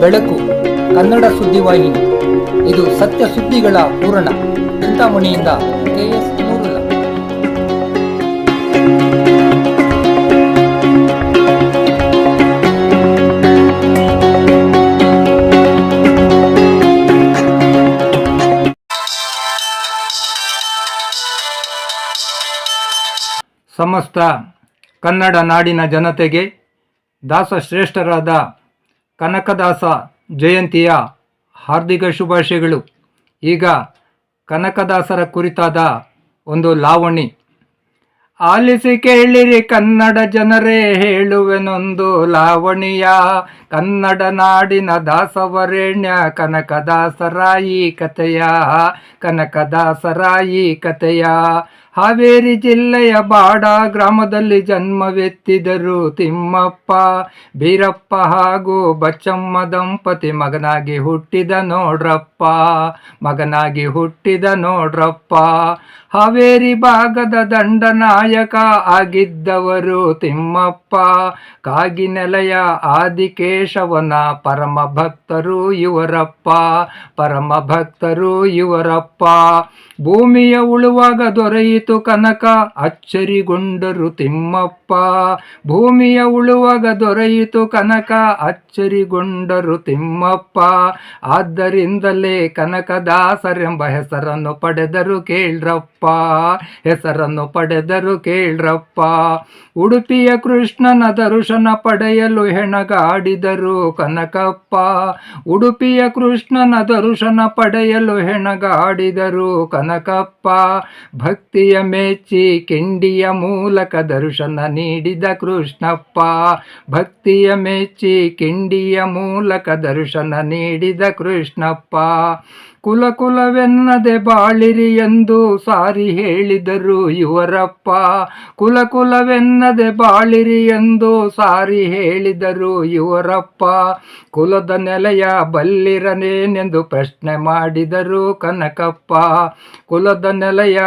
ಬೆಳಕು ಕನ್ನಡ ಸುದ್ದಿವಾಹಿನಿ ಇದು ಸತ್ಯ ಸುದ್ದಿಗಳ ಪೂರಣ ಚಿಂತಾಮಣಿಯಿಂದ ಕೆಎಸ್ ಸಮಸ್ತ ಕನ್ನಡ ನಾಡಿನ ಜನತೆಗೆ ದಾಸಶ್ರೇಷ್ಠರಾದ ಕನಕದಾಸ ಜಯಂತಿಯ ಹಾರ್ದಿಕ ಶುಭಾಶಯಗಳು. ಈಗ ಕನಕದಾಸರ ಕುರಿತಾದ ಒಂದು ಲಾವಣಿ. ಆಲಿಸಿ ಕೇಳಿರಿ ಕನ್ನಡ ಜನರೇ ಹೇಳುವೆನೊಂದು ಲಾವಣಿಯ. ಕನ್ನಡ ನಾಡಿನ ದಾಸವರೇಣ್ಯ ಕನಕದಾಸರಾಯಿ ಕಥೆಯ. ಕನಕದಾಸರ ಈ ಕಥೆಯ. ಹಾವೇರಿ ಜಿಲ್ಲೆಯ ಬಾಡ ಗ್ರಾಮದಲ್ಲಿ ಜನ್ಮವೆತ್ತಿದರು ತಿಮ್ಮಪ್ಪ, ಬೀರಪ್ಪ ಹಾಗೂ ಬಚ್ಚಮ್ಮ ದಂಪತಿ. ಮಗನಾಗಿ ಹುಟ್ಟಿದ ನೋಡ್ರಪ್ಪ, ಮಗನಾಗಿ ಹುಟ್ಟಿದ ನೋಡ್ರಪ್ಪ. ಹಾವೇರಿ ಭಾಗದ ದಂಡನಾಯಕ ಆಗಿದ್ದವರು ತಿಮ್ಮಪ್ಪ. ಕಾಗಿನೆಲೆಯ ಆದಿಕೇಶವನ ಪರಮ ಭಕ್ತರು ಇವರಪ್ಪ, ಪರಮ ಭಕ್ತರು ಇವರಪ್ಪ. ಭೂಮಿಯ ಉಳುವಾಗ ದೊರೆಯಿತು ಕನಕ, ಅಚ್ಚರಿಗೊಂಡರು ತಿಮ್ಮಪ್ಪ. ಭೂಮಿಯ ಉಳುವಾಗ ದೊರೆಯಿತು ಕನಕ, ಅಚ್ಚರಿಗೊಂಡರು ತಿಮ್ಮಪ್ಪ. ಆದ್ದರಿಂದಲೇ ಕನಕದಾಸರೆಂಬ ಹೆಸರನ್ನು ಪಡೆದರು ಕೇಳ್ರಪ್ಪ. ಹೆಸರನ್ನು ಪಡೆದರು ಕೇಳ್ರಪ್ಪ. ಉಡುಪಿಯ ಕೃಷ್ಣನ ದರ್ಶನ ಪಡೆಯಲು ಹೆಣಗಾಡಿದರು ಕನಕಪ್ಪ. ಉಡುಪಿಯ ಕೃಷ್ಣನ ದರ್ಶನ ಪಡೆಯಲು ಹೆಣಗಾಡಿದರು ಕನಕಪ್ಪ. ಭಕ್ತಿಯ ಮೆಚ್ಚಿ ಕಿಂಡಿಯ ಮೂಲಕ ದರ್ಶನ ನೀಡಿದ ಕೃಷ್ಣಪ್ಪ. ಭಕ್ತಿಯ ಮೇಚಿ, ಕಿಂಡಿಯ ಮೂಲಕ ದರ್ಶನ ನೀಡಿದ ಕೃಷ್ಣಪ್ಪ. ಕುಲಕುಲವೆನ್ನದೆ ಬಾಳಿರಿ ಎಂದು ಸಾರಿ ಹೇಳಿದರು ಇವರಪ್ಪ ಕುಲಕುಲವೆನ್ನದೆ ಬಾಳಿರಿ ಎಂದು ಸಾರಿ ಹೇಳಿದರು ಇವರಪ್ಪ ಕುಲದ ನೆಲೆಯ ಬಲ್ಲಿರನೇನೆಂದು ಪ್ರಶ್ನೆ ಮಾಡಿದರು ಕನಕಪ್ಪ. ಕುಲದ ನೆಲೆಯ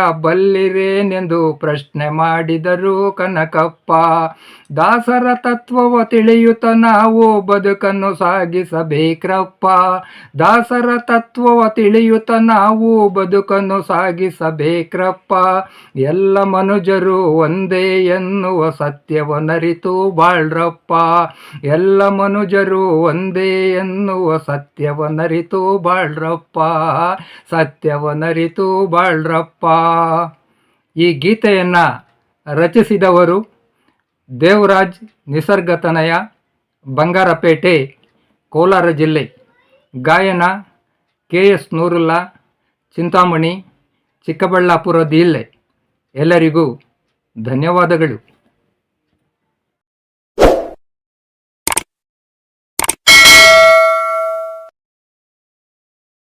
ಬಲ್ಲಿರೇನೆಂದು ಪ್ರಶ್ನೆ ಮಾಡಿದರು ಕನಕಪ್ಪ. ದಾಸರ ತತ್ವವ ತಿಳಿಯುತ್ತ ನಾವು ಬದುಕನ್ನು ಸಾಗಿಸಬೇಕ್ರಪ್ಪ. ದಾಸರ ತತ್ವವ ತಿಳಿಯುತ್ತ ನಾವು ಬದುಕನ್ನು ಸಾಗಿಸಬೇಕ್ರಪ್ಪ. ಎಲ್ಲ ಮನುಜರು ಒಂದೇ ಎನ್ನುವ ಸತ್ಯವನರಿತು ಬಾಳ್ರಪ್ಪ. ಎಲ್ಲ ಮನುಜರು ಒಂದೇ ಎನ್ನುವ ಸತ್ಯವನರಿತು ಬಾಳ್ರಪ್ಪ. ಸತ್ಯವನರಿತು ಬಾಳ್ರಪ್ಪ. ಈ ಗೀತೆಯನ್ನು ರಚಿಸಿದವರು ದೇವರಾಜ್ ನಿಸರ್ಗತನಯ, ಬಂಗಾರಪೇಟೆ, ಕೋಲಾರ ಜಿಲ್ಲೆ. ಗಾಯನ ಕೆ ಎಸ್ ನೂರುಲ್ಲಾ, ಚಿಂತಾಮಣಿ ಚಿಕ್ಕಬಳ್ಳಾಪುರ ಜಿಲ್ಲೆ ಎಲ್ಲರಿಗೂ ಧನ್ಯವಾದಗಳು.